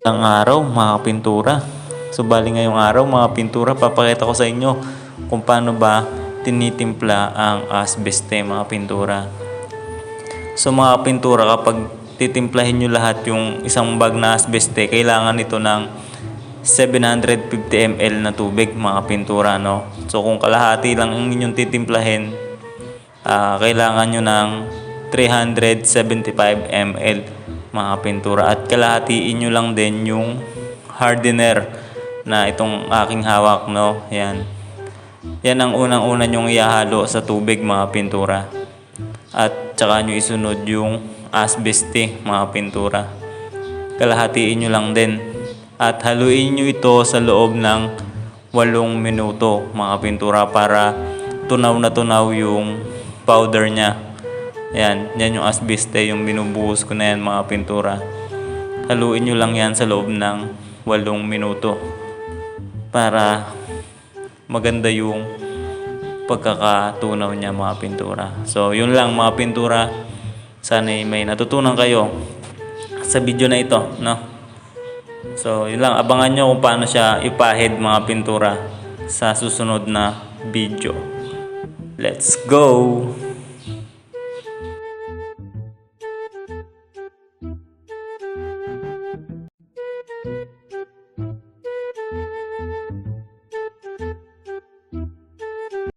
Ang araw, mga pintura. So, bali ngayong araw, mga pintura, papakita ko sa inyo kung paano ba tinitimpla ang asbeste, mga pintura. So, mga pintura, kapag titimplahin nyo lahat yung isang bag na asbeste, kailangan ito ng 750 ml na tubig, mga pintura, no? So, kung kalahati lang ang inyong titimplahin, ah, kailangan nyo ng 375 ml mga pintura. At kalahatiin nyo lang din yung hardener na itong aking hawak no? Yan. Yan ang unang una nyong ihahalo sa tubig mga pintura. At tsaka nyo isunod yung asbeste mga pintura. Kalahatiin nyo lang din. At haluin nyo ito sa loob ng 8 minuto mga pintura para tunaw na tunaw yung powder niya yan, yan yung asbeste, yung binubuhos ko na yan mga pintura. Haluin nyo lang yan sa loob ng 8 minuto para maganda yung pagkakatunaw niya mga pintura. So, yun lang mga pintura. Sana may natutunan kayo sa video na ito, no? So, yun lang. Abangan nyo kung paano siya ipahid mga pintura sa susunod na video. Let's go!